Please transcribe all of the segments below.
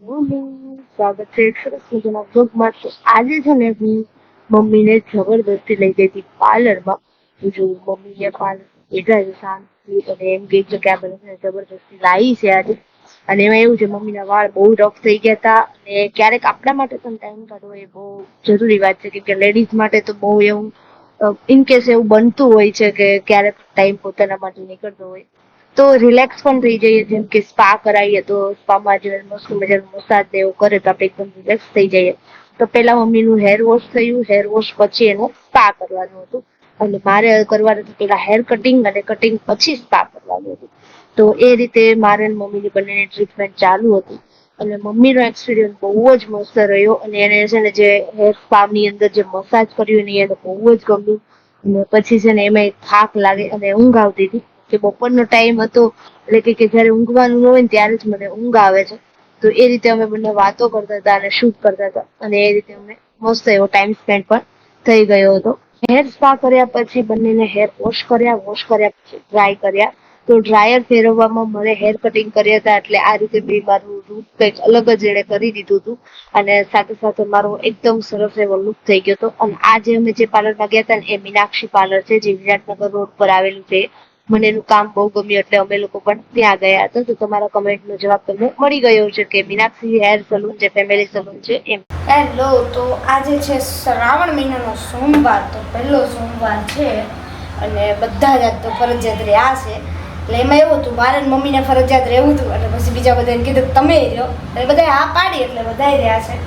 સ્વાગત છે સરસ મજાના તો આજે છે ને હું મમ્મીને જબરદસ્તી લઈ ગઈ હતી પાર્લરમાં. જો મમ્મીએ પાર્લર એટલા જ શાંતિ અને એમ કહે કે આ બધા જબરદસ્તી લાવી છે આજે. અને એમાં એવું છે, મમ્મીના વાળ બહુ રફ થઈ ગયા હતા. અને ક્યારેક આપણા માટે પણ ટાઈમ કાઢવો એ બહુ જરૂરી વાત છે કે લેડીઝ માટે તો બહુ એવું ઇન કેસ એવું બનતું હોય છે કે ક્યારેક ટાઈમ પોતાના માટે નીકળતો હોય. તો રિલેક્સ પણ થઈ જઈએ. જેમ કે સ્પા કરાવીએ તો સ્પામાં જે મસ્ત મજાનું મસાજ ને એવું કરે તો આપણે એકદમ રિલેક્સ થઈ જઈએ. તો પેલા મમ્મીનું હેર વોશ થયું. હેર વોશ પછી એનું સ્પા કરવાનું હતું. અને મારે કરવાનું હતું પેલા હેર કટિંગ અને કટિંગ પછી સ્પા કરવાનું હતું. તો એ રીતે મારે અને મમ્મીની બંનેની ટ્રીટમેન્ટ ચાલુ હતી. અને મમ્મીનો એક્સપિરિયન્સ બહુ જ મસ્ત રહ્યો. અને એને છે ને જે હેર સ્પાની અંદર જે મસાજ કર્યું એને બહુ જ ગમ્યું. અને પછી છે ને એમાં થાક લાગે અને ઊંઘ આવતી હતી. કે બપોરનો ટાઈમ હતો, એટલે કે કે જ્યારે ઊંઘવાનું હોય ને ત્યારે જ મને ઊંઘ આવે છે. તો એ રીતે અમે બંને વાતો કરતા હતા અને શૂટ કરતા હતા. અને એ રીતે અમે મસ્ત એવો ટાઈમ સ્પેન્ડ પણ થઈ ગયો હતો. હેર સ્પા કર્યા પછી બંનેને હેર વોશ કર્યા વોશ કર્યા પછી ડ્રાય કર્યા. તો ડ્રાયર ફેરવવામાં મને હેર કટિંગ કર્યા હતા, એટલે આ રીતે બે મારું રૂપ કંઈક અલગ જ એણે કરી દીધું હતું. અને સાથે સાથે મારો એકદમ સરસ એવો લુક થઈ ગયો હતો. અને આજે અમે જે પાર્લરમાં ગયા હતા ને, એ મીનાક્ષી પાર્લર છે, જે વિરાટનગર રોડ પર આવેલું છે. મને એનું કામ બહુ ગમ્યું એટલે અમે લોકો પણ ત્યાં ગયા હતા. તો તમારા કમેન્ટનો જવાબ તમને મળી ગયો છે કે મીનાક્ષી હેર સલૂન જે ફેમિલી સલૂન છે, એમ. હેલો, તો આજે છે શ્રાવણ મહિનાનો સોમવાર, તો પહેલો સોમવાર છે અને બધા જ તો ફરજિયાત રહ્યા છે. એટલે એમાં એવું હતું, મારે મમ્મીને ફરજિયાત રહેવું હતું એટલે પછી બીજા બધાને કીધું તમે રહ્યો. એટલે બધાએ હા પાડી એટલે બધાએ રહ્યા છે.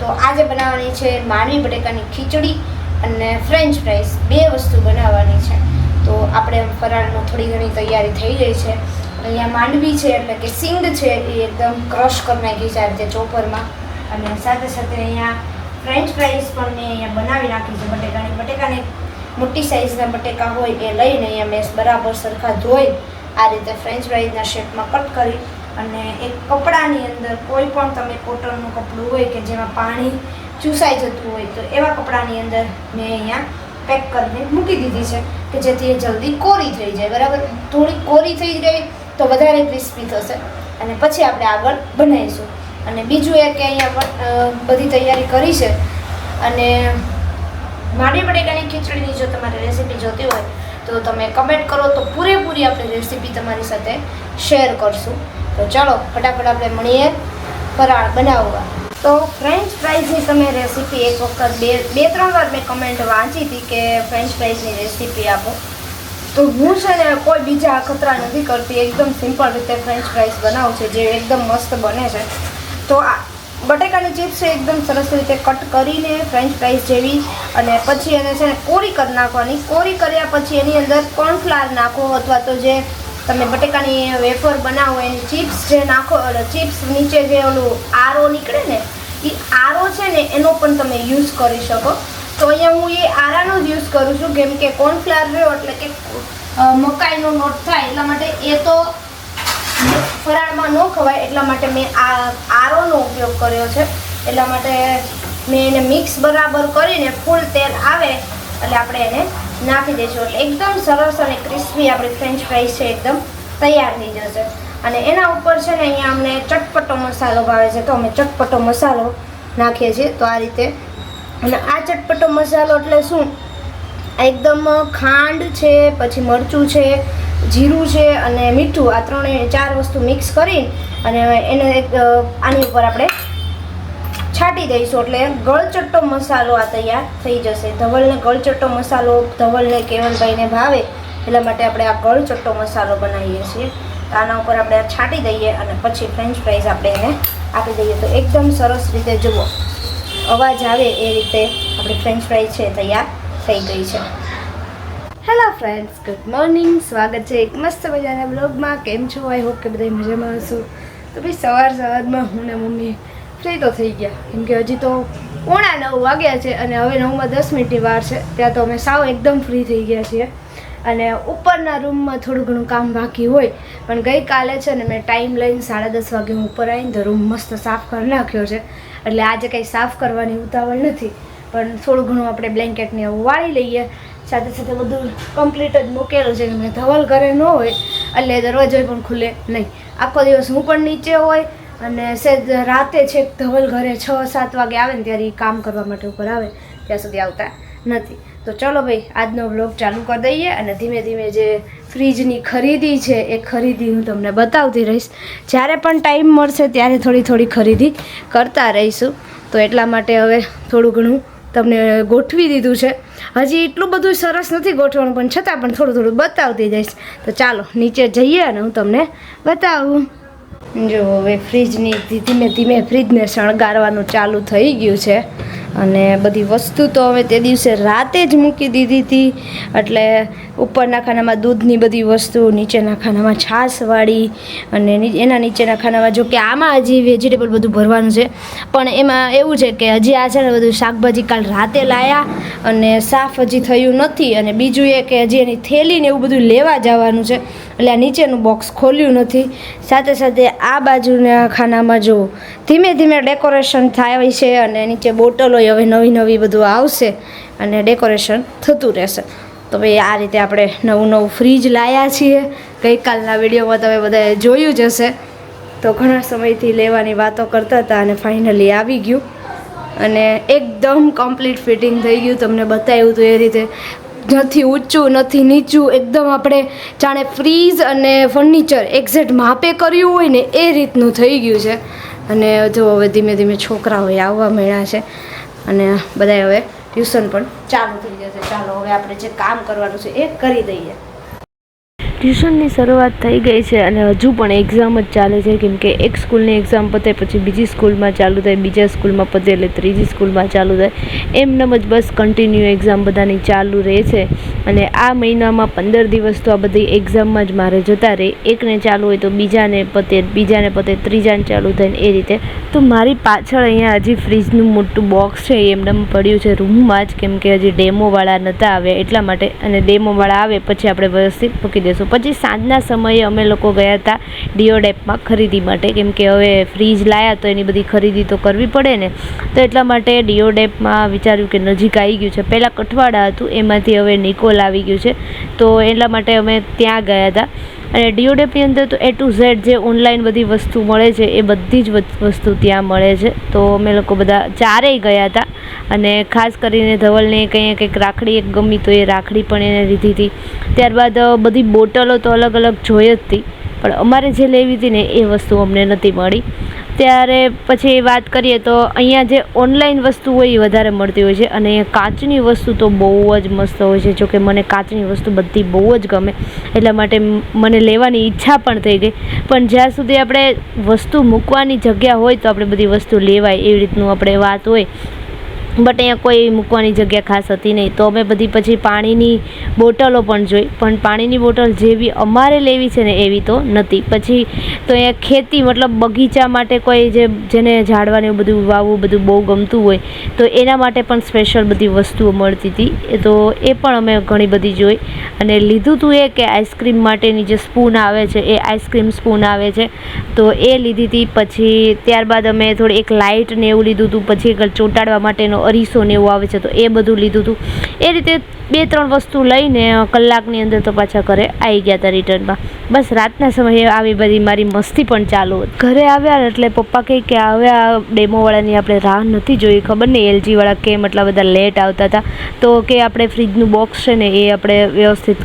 તો આજે બનાવવાની છે માનવી બટેકાની ખીચડી અને ફ્રેન્ચ ફ્રાઈસ બે વસ્તુ બનાવવાની છે. તો આપણે ફરાળમાં થોડી ઘણી તૈયારી થઈ ગઈ છે. અહીંયા માંડવી છે એટલે કે સિંગ છે એ એકદમ ક્રશ કરી નાખી છે આ રીતે ચોપરમાં. અને સાથે સાથે અહીંયા ફ્રેન્ચ ફ્રાઈઝ પણ મેં અહીંયા બનાવી નાખી છે. બટેકાની બટેકાની મોટી સાઇઝના બટેકા હોય એ લઈને અહીંયા મેં બરાબર સરખા ધોઈ આ રીતે ફ્રેન્ચ ફ્રાઈઝના શેપમાં કટ કરી અને એક કપડાની અંદર કોઈ પણ તમે કોટનનું કપડું હોય કે જેમાં પાણી ચૂસાઈ જતું હોય તો એવા કપડાની અંદર મેં અહીંયા પેક કરીને મૂકી દીધી છે કે જેથી એ જલ્દી કોરી થઈ જાય બરાબર? થોડી કોરી થઈ જાય તો વધારે ક્રિસ્પી થશે. અને પછી આપણે આગળ બનાવીશું. અને બીજું એ કે અહીંયા પણ, બધી તૈયારી કરી છે. અને માડી બટેકાની ખીચડીની જો તમારે રેસીપી જોતી હોય તો તમે કમેન્ટ કરો તો પૂરેપૂરી આપણે રેસીપી તમારી સાથે શેર કરશું. તો ચાલો ફટાફટ આપણે મળીએ ફરાળ બનાવવા. તો ફ્રેન્ચ ફ્રાઈઝની તમે રેસીપી એક વખત બે બે, ત્રણ વાર મેં કમેન્ટ વાંચી હતી કે ફ્રેન્ચ ફ્રાઈઝની રેસીપી આપો. તો હું છે ને કોઈ બીજા અખતરા નથી કરતી, એકદમ સિમ્પલ રીતે ફ્રેન્ચ ફ્રાઈઝ બનાવું છે, જે એકદમ મસ્ત બને છે. તો આ બટેકાની ચિપ્સ છે, એકદમ સરસ રીતે કટ કરીને ફ્રેન્ચ ફ્રાઈઝ જેવી અને પછી એને છે ને કોરી કરી નાખવાની. કોરી કર્યા પછી એની અંદર કોર્નફ્લાવર નાખો અથવા તો જે તમે બટેકાની વેફર બનાવો, એની ચિપ્સ જે નાખો ચિપ્સ નીચે જે ઓલું આરો નીકળે ને એ આરો છે ને, એનો પણ તમે યુઝ કરી શકો. તો અહીંયા હું એ આરાનો જ યુઝ કરું છું, કેમ કે કોર્નફ્લાવર રહ્યો એટલે કે મકાઈનો લોટ થાય, એટલા માટે એ તો ફરાળમાં ન ખવાય, એટલા માટે મેં આ આરોનો ઉપયોગ કર્યો છે. એટલા માટે મેં એને મિક્સ બરાબર કરીને ફૂલ તેલ આવે, એટલે આપણે એને નાખી દઈશું એકદમ સરસ અને ક્રિસ્પી આપણી ફ્રેન્ચ ફ્રાઈસ છે એકદમ તૈયાર થઈ જશે. અને એના ઉપર છે ને અહીંયા અમને ચટપટો મસાલો ભાવે છે. તો અમે ચટપટો મસાલો નાખીએ છીએ. તો આ રીતે. અને આ ચટપટો મસાલો એટલે શું? એકદમ ખાંડ છે, પછી મરચું છે, જીરું છે અને મીઠું. આ ત્રણે ચાર વસ્તુ મિક્સ કરી અને એને એક આની ઉપર આપણે છાંટી દઈશું એટલે ગળચટ્ટો મસાલો આ તૈયાર થઈ જશે. ધવલને ગળચટ્ટો મસાલો, ધવલને કેવલભાઈને ભાવે એટલા માટે આપણે આ ગળચટ્ટો મસાલો બનાવીએ છીએ. આના ઉપર આપણે આ છાંટી દઈએ અને પછી ફ્રેન્ચ ફ્રાઈઝ આપણે એને આપી દઈએ. તો એકદમ સરસ રીતે જુઓ, અવાજ આવે એ રીતે આપણી ફ્રેન્ચ ફ્રાઈઝ છે તૈયાર થઈ ગઈ છે. હેલો ફ્રેન્ડ્સ ગુડ મોર્નિંગ સ્વાગત છે એક મસ્ત મજાના બ્લોગમાં કેમ છો? આઈ હોપ કે બધા મજામાં હશો. તો ભાઈ સવાર સવારમાં હું ને મમ્મી ફ્રી તો થઈ ગયા. કેમ કે હજી તો પોણા નવ વાગ્યા છે અને હવે નવમાં દસ મિનિટની વાર છે. ત્યાં તો અમે સાવ એકદમ ફ્રી થઈ ગયા છીએ. અને ઉપરના રૂમમાં થોડું ઘણું કામ બાકી હોય, પણ ગઈકાલે છે ને મેં ટાઈમ લઈને સાડા દસ વાગે હું ઉપર આવીને તો રૂમ મસ્ત સાફ કરી નાખ્યો છે. એટલે આજે કંઈ સાફ કરવાની ઉતાવળ નથી. પણ થોડું ઘણું આપણે બ્લેન્કેટને એવું વાળી લઈએ. સાથે સાથે બધું કમ્પ્લીટ જ મૂકેલું છે. મેં ધવલ ઘરે ન હોય, એટલે દરવાજો પણ ખુલે નહીં. આખો દિવસ હું પણ નીચે હોય અને સેજ રાતે છેક ધવલ ઘરે છ, સાત વાગે આવે ને ત્યારે એ કામ કરવા માટે ઉપર આવે, ત્યાં સુધી આવતા નથી. તો ચલો ભાઈ, આજનો વ્લોગ ચાલુ કરી દઈએ અને ધીમે ધીમે જે ફ્રીજની ખરીદી છે, એ ખરીદી હું તમને બતાવતી રહીશ. જ્યારે પણ ટાઈમ મળશે ત્યારે થોડી થોડી ખરીદી કરતા રહીશું. તો એટલા માટે હવે થોડું ઘણું તમને ગોઠવી દીધું છે. હજી એટલું બધું સરસ નથી ગોઠવાનું પણ છતાં પણ થોડું થોડું બતાવતી જઈશ તો ચાલો નીચે જઈએ અને હું તમને બતાવું. જો હવે ફ્રીજની ધીમે ધીમે ફ્રીજને શણગારવાનું ચાલુ થઈ ગયું છે. અને બધી વસ્તુ તો હવે તે દિવસે રાતે જ મૂકી દીધી હતી. એટલે ઉપરના ખાનામાં દૂધની બધી વસ્તુ, નીચેના ખાનામાં છાશવાળી અને એના નીચેના ખાનામાં જો કે આમાં હજી વેજીટેબલ બધું ભરવાનું છે. પણ એમાં એવું છે કે હજી આ છે ને બધું શાકભાજી કાલ રાતે લાયા અને સાફ હજી થયું નથી. અને બીજું એ કે હજી એની થેલી ને એવું બધું લેવા જવાનું છે. એટલે આ નીચેનું બોક્સ ખોલ્યું નથી. સાથે સાથે આ બાજુના ખાનામાં જો ધીમે ધીમે ડેકોરેશન થાય છે અને નીચે બોટલો હવે નવી નવી બધું આવશે અને ડેકોરેશન થતું રહેશે. તો ભાઈ, આ રીતે આપણે નવું નવું ફ્રીજ લાવ્યા છીએ. ગઈકાલના વિડીયોમાં તમે બધાએ જોયું જ હશે. તો ઘણા સમયથી લેવાની વાતો કરતા હતા અને ફાઇનલી આવી ગયું. અને એકદમ કમ્પ્લીટ ફિટિંગ થઈ ગયું. તમને બતાવ્યું હતું એ રીતે નથી ઊંચું, નથી નીચું. એકદમ આપણે જાણે ફ્રીઝ અને ફર્નિચર એક્ઝેક્ટ માપે કર્યું હોય ને એ રીતનું થઈ ગયું છે. અને જો હવે ધીમે ધીમે છોકરાઓ આવવા મળ્યા છે. અને બધા હવે ટ્યુશન પણ ચાલુ થઈ જશે ચાલો, હવે આપણે જે કામ કરવાનું છે એ કરી દઈએ. ટ્યુશનની શરૂઆત થઈ ગઈ છે અને હજુ પણ એક્ઝામ જ ચાલે છે. કેમ કે એક સ્કૂલની એક્ઝામ પતે, પછી બીજી સ્કૂલમાં ચાલુ થાય, બીજા સ્કૂલમાં પતે, એટલે ત્રીજી સ્કૂલમાં ચાલુ થાય. એમને જ બસ કન્ટિન્યુ એક્ઝામ બધાની ચાલુ રહે છે. અને આ મહિનામાં પંદર દિવસ તો આ બધી એક્ઝામમાં જ મારે જતા રહે. એકને ચાલુ હોય તો બીજાને પતે બીજાને પતે, ત્રીજાને ચાલુ થાય ને એ રીતે. તો મારી પાછળ અહીંયા હજી ફ્રીજનું મોટું બોક્સ છે, એ એમને પડ્યું છે. રૂમમાં જ કેમ કે હજી ડેમોવાળા નહોતા આવ્યા એટલા માટે. અને ડેમોવાળા આવે પછી આપણે વ્યવસ્થિત મૂકી દઈશું. પછી સાંજના સમયે અમે લોકો ગયા હતા ડિયોડેપમાં ખરીદી માટે. કેમ કે હવે ફ્રીજ લાયા તો એની બધી ખરીદી તો કરવી પડે ને. તો એટલા માટે ડિયોડેપમાં વિચાર્યું કે નજીક આવી ગયું છે. પહેલાં કઠવાડા હતું, એમાંથી હવે નિકોલ આવી ગયું છે. તો એટલા માટે અમે ત્યાં ગયા હતા. અને ડીઓડેપની અંદર તો એ ટુ ઝેડ જે ઓનલાઈન બધી વસ્તુ મળે છે, એ બધી જ વસ્- વસ્તુ ત્યાં મળે છે. તો અમે લોકો બધા ચારેય ગયા હતા. અને ખાસ કરીને ધવલને કંઈ કંઈક રાખડી એક ગમી તો એ રાખડી પણ એને લીધી હતી. ત્યારબાદ બધી બોટલો તો અલગ અલગ જોઈ જ હતી. પણ અમારે જે લેવી હતી ને એ વસ્તુ અમને નથી મળી. ત્યારે પછી વાત કરીએ તો અહીંયા જે ઓનલાઈન વસ્તુ હોય એ વધારે મળતી હોય છે. અને કાચની વસ્તુ તો બહુ જ મસ્ત હોય છે. જોકે મને કાચની વસ્તુ બધી બહુ જ ગમે. એટલા માટે મને લેવાની ઈચ્છા પણ થઈ ગઈ. પણ જ્યાં સુધી આપણે વસ્તુ મૂકવાની જગ્યા હોય તો આપણે બધી વસ્તુ લેવાય એવી રીતનું આપણે વાત હોય. બટ અહીંયા કોઈ મૂકવાની જગ્યા ખાસ હતી નહીં. તો અમે બધી પછી પાણીની બોટલો પણ જોઈ. પણ પાણીની બોટલ જેવી અમારે લેવી છે ને એવી તો નથી. પછી તો અહીંયા ખેતી મતલબ બગીચા માટે કોઈ જે, જેને ઝાડવાને બધું વાવવું બધું બહુ ગમતું હોય, તો એના માટે પણ સ્પેશિયલ બધી વસ્તુઓ મળતી હતી. તો એ પણ અમે ઘણી બધી જોઈ. અને લીધું હતું એ કે આઈસ્ક્રીમ માટેની જે સ્પૂન આવે છે, એ આઈસ્ક્રીમ સ્પૂન આવે છે. તો એ લીધી હતી. પછી ત્યારબાદ અમે થોડી એક લાઇટ ને એવું લીધું હતું. પછી એક ચોંટાડવા માટેનો અરીસો ને એવું આવે છે, તો એ બધું લીધું હતું એ રીતે બે ત્રણ વસ્તુ લઈને કલાકની અંદર તો પાછા ઘરે આવી ગયા હતા રિટર્નમાં. બસ રાતના સમયે આવી બધી મારી મસ્તી પણ ચાલુ હતી. ઘરે આવ્યા એટલે પપ્પા કહે કે હવે આ ડેમોવાળાની આપણે રાહ નથી જોઈ, ખબર નહીં એલજીવાળા કેમ એટલા બધા લેટ આવતા હતા તો કે આપણે ફ્રીજનું બોક્સ છે ને એ આપણે વ્યવસ્થિત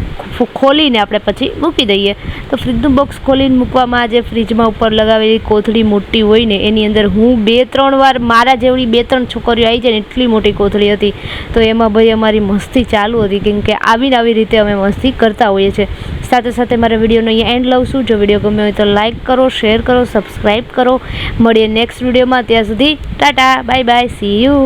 ખોલીને આપણે પછી મૂકી દઈએ. તો ફ્રીજનું બોક્સ ખોલીને મૂકવામાં જે ફ્રીજમાં ઉપર લગાવેલી કોથળી મોટી હોય ને, એની અંદર હું બે ત્રણ વાર મારા જેવડી બે ત્રણ છોકરીઓ આવી જાય ને, એટલી મોટી કોથળી હતી. તો એમાં ભાઈ અમારી મસ્તી ચાલુ હતી, કેમ કે આવીને આવી રીતે અમે મસ્તી કરતા હોઈએ છીએ. સાથે સાથે મારા વિડીયોનો અહીંયા એન્ડ લઉં છું. જો વીડિયો ગમ્યો હોય તો લાઇક કરો શેર કરો સબસ્ક્રાઈબ કરો. મળીએ નેક્સ્ટ વિડીયોમાં. ત્યાં સુધી tata bye bye see you